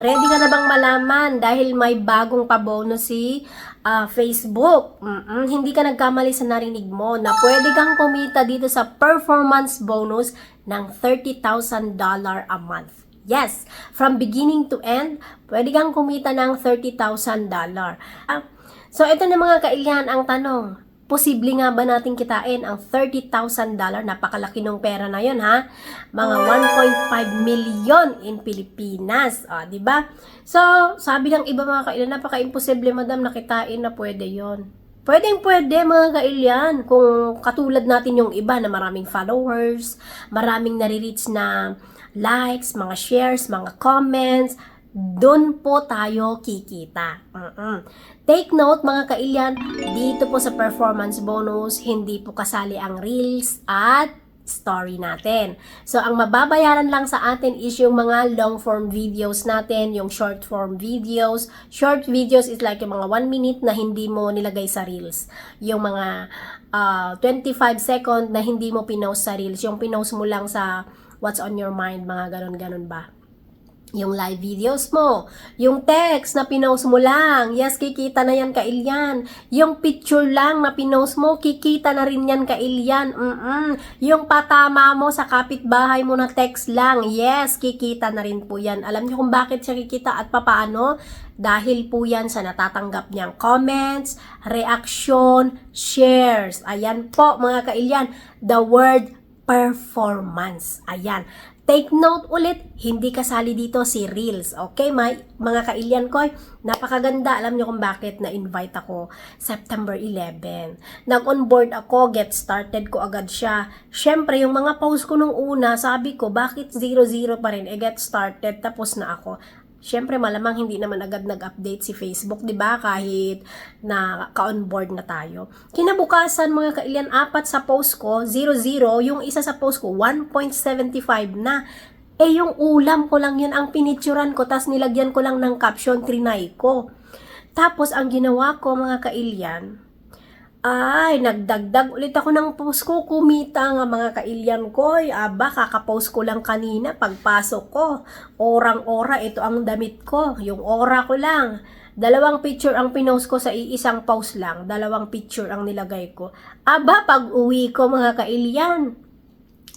Ready ka na bang malaman dahil may bagong pabonus si ah, Facebook? Mm-mm, hindi ka nagkamali sa narinig mo na pwede kang kumita dito sa performance bonus ng $30,000 a month. Yes, from beginning to end, pwede kang kumita ng $30,000. Ah, so ito na mga kailyan ang tanong. Posible nga ba natin kitain ang $30,000? Napakalaki ng pera na yon ha. Mga 1.5 million in Pilipinas. O, di ba? So, sabi ng iba mga kailan, napaka-imposible madam na kitain na pwede yon. Pwedeng pwede mga kailyan kung katulad natin yung iba na maraming followers, maraming nare-reach na likes, mga shares, mga comments, doon po tayo kikita. Mm-mm. Take note mga kailyan, dito po sa performance bonus, hindi po kasali ang reels at story natin. So, ang mababayaran lang sa atin is yung mga long form videos natin, yung short form videos. Short videos is like yung mga 1 minute na hindi mo nilagay sa reels. Yung mga ah, 25 second na hindi mo pinost sa reels. Yung pinost mo lang sa what's on your mind, mga ganon-ganon ba yung live videos mo, yung text na pinost mo lang, yes, kikita na yan kailyan. Yung picture lang na pinost mo, kikita na rin yan kailyan. Mm-mm. Yung patama mo sa kapitbahay mo na text lang, yes, kikita na rin po yan. Alam niyo kung bakit siya kikita at papaano? Dahil po yan sa natatanggap niyang comments, reaction, shares. Ayan po mga kailyan, the word performance. Ayan. Take note ulit, hindi kasali dito si Reels. Okay, may, mga kailyan ko, napakaganda. Alam niyo kung bakit na-invite ako September 11. Nag-onboard ako, get started ko agad siya. Siyempre, yung mga post ko nung una, sabi ko, bakit 0-0 pa rin? E get started, tapos na ako. Siyempre, malamang hindi naman agad nag-update si Facebook, di ba? Kahit na ka-onboard na tayo. Kinabukasan, mga kailyan, apat sa post ko, 0-0. Yung isa sa post ko, 1.75 na. Eh, yung ulam ko lang yun ang pinituran ko, tas nilagyan ko lang ng caption, trinay ko. Tapos, ang ginawa ko, mga kailyan, ay, nagdagdag ulit ako ng post ko. Kumita nga mga kailyan ko. Ay, aba, kakapost ko lang kanina pagpasok ko. Orang-ora, ito ang damit ko. Yung ora ko lang. Dalawang picture ang pinost ko sa iisang post lang. Dalawang picture ang nilagay ko. Aba, pag uwi ko mga kailyan,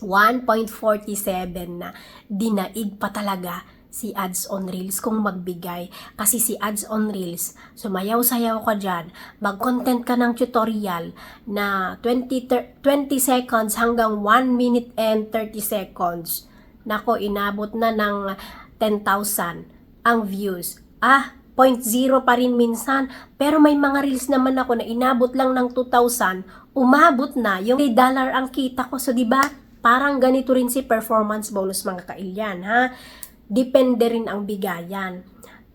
1.47 na. Dinaig pa talaga si Ads on Reels kung magbigay. Kasi si Ads on Reels, sumayaw-sayaw ka dyan, mag-content ka ng tutorial na 20, ter- 20 seconds hanggang 1 minute and 30 seconds. Nako, inabot na ng 10,000 ang views. Ah, 0.0 pa rin minsan. Pero may mga reels naman ako na inabot lang ng 2,000, umabot na yung dollar ang kita ko. So, di ba? Parang ganito rin si performance bonus mga kailyan, ha? Depende rin ang bigayan.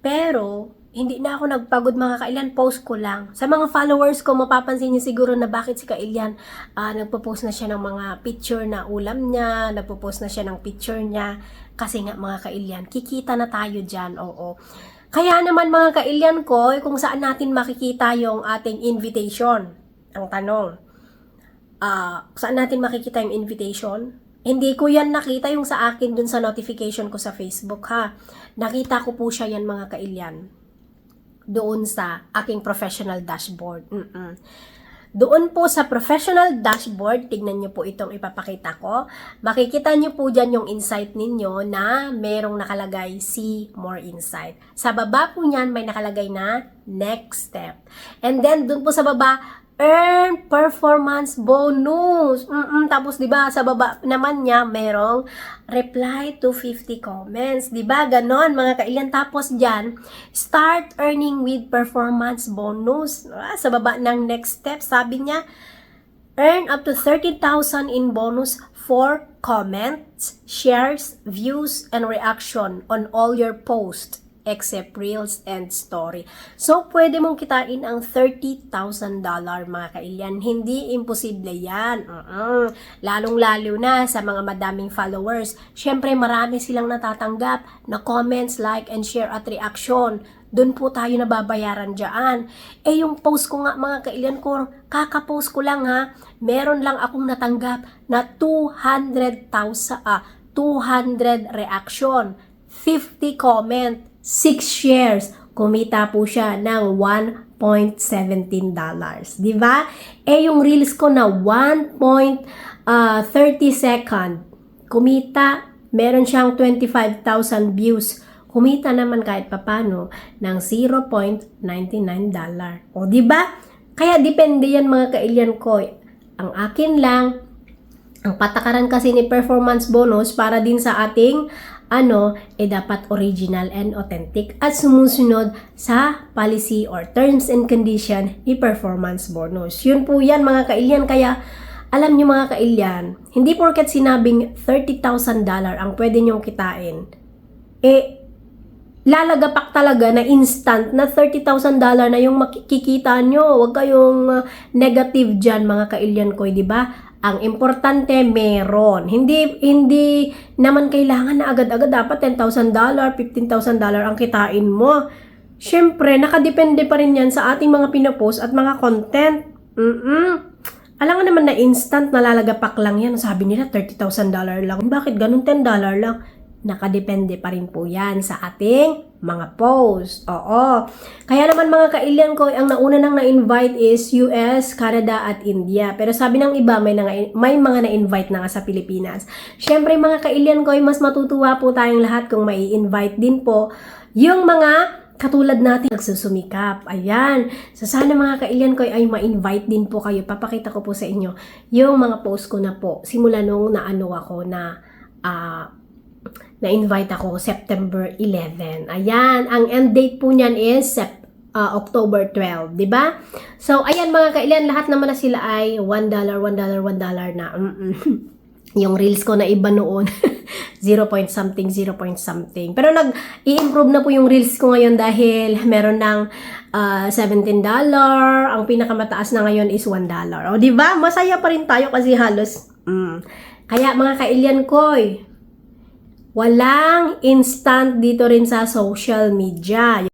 Pero, hindi na ako nagpagod mga kailan, post ko lang. Sa mga followers ko, mapapansin niyo siguro na bakit si Kailian ah nagpo-post na siya ng mga picture na ulam niya, nagpo-post na siya ng picture niya. Kasi nga mga kailyan, kikita na tayo dyan, oo. Kaya naman mga kailyan ko, eh, kung saan natin makikita yung ating invitation. Ang tanong, ah saan natin makikita yung invitation? Hindi ko yan nakita yung sa akin dun sa notification ko sa Facebook ha. Nakita ko po siya yan mga kailyan. Doon sa aking professional dashboard. Mm-mm. Doon po sa professional dashboard, tignan nyo po itong ipapakita ko. Makikita nyo po dyan yung insight ninyo na merong nakalagay see more insight. Sa baba po niyan may nakalagay na next step. And then doon po sa baba, earn performance bonus. Mm-mm, tapos 'di ba sa baba naman niya merong reply to 50 comments. 'Di ba? Ganon mga kailan tapos diyan start earning with performance bonus. Ah, sa baba ng next step sabi niya earn up to 30,000 in bonus for comments, shares, views, and reaction on all your posts except reels and story. So, pwede mong kitain ang $30,000 mga kailyan. Hindi imposible yan. Mm-mm. Lalong-lalo na sa mga madaming followers. Siyempre, marami silang natatanggap na comments, like, and share at reaction. Doon po tayo nababayaran dyan. Eh, yung post ko nga mga kailyan ko, kakapost ko lang ha, meron lang akong natanggap na 200,000, ah, 200 reaction, 50 comment, 6 shares, kumita po siya ng 1.17 dollars. Di ba? Eh, yung reels ko na 1.30 second, kumita, meron siyang 25,000 views. Kumita naman kahit papano ng 0.99 dollar. O, di ba? Kaya depende yan mga kailyan ko. Ang akin lang, ang patakaran kasi ni performance bonus para din sa ating ano, eh dapat original and authentic at sumusunod sa policy or terms and condition ni performance bonus. Yun po yan mga kailyan. Kaya alam nyo mga kailyan, hindi porket sinabing $30,000 ang pwede nyong kitain, eh lalagapak talaga na instant na $30,000 na yung makikita nyo. Huwag kayong uh, negative dyan mga kailyan ko, di ba? Ang importante, meron. Hindi, hindi naman kailangan na agad-agad dapat $10,000, $15,000 ang kitain mo. Siyempre, nakadepende pa rin yan sa ating mga pinopost at mga content. Mm-mm. Alam nga naman na instant nalalagapak lang yan. Sabi nila $30,000 lang. Bakit ganun $10 lang? Nakadepende pa rin po yan sa ating mga post. Oo. Kaya naman mga kailyan ko, ang nauna nang na-invite is US, Canada at India. Pero sabi ng iba, may, nang, may mga na-invite na nga sa Pilipinas. Siyempre mga kailyan ko, mas matutuwa po tayong lahat kung may invite din po yung mga katulad natin nagsusumikap. Ayan. So sana mga kailyan ko ay ma-invite din po kayo. Papakita ko po sa inyo yung mga post ko na po. Simula nung naano ako na ah, na-invite ako September 11. Ayan, ang end date po niyan is Sep- ah, October 12, 'di ba? So ayan mga kailan, lahat naman na sila ay $1, $1, $1 na. Yung reels ko na iba noon. 0 point something, 0 point something. Pero nag-i-improve na po yung reels ko ngayon dahil meron ng ah, $17. Ang pinakamataas na ngayon is $1. O, di ba? Masaya pa rin tayo kasi halos. Mm. Kaya mga kailyan ko, Walang instant dito rin sa social media.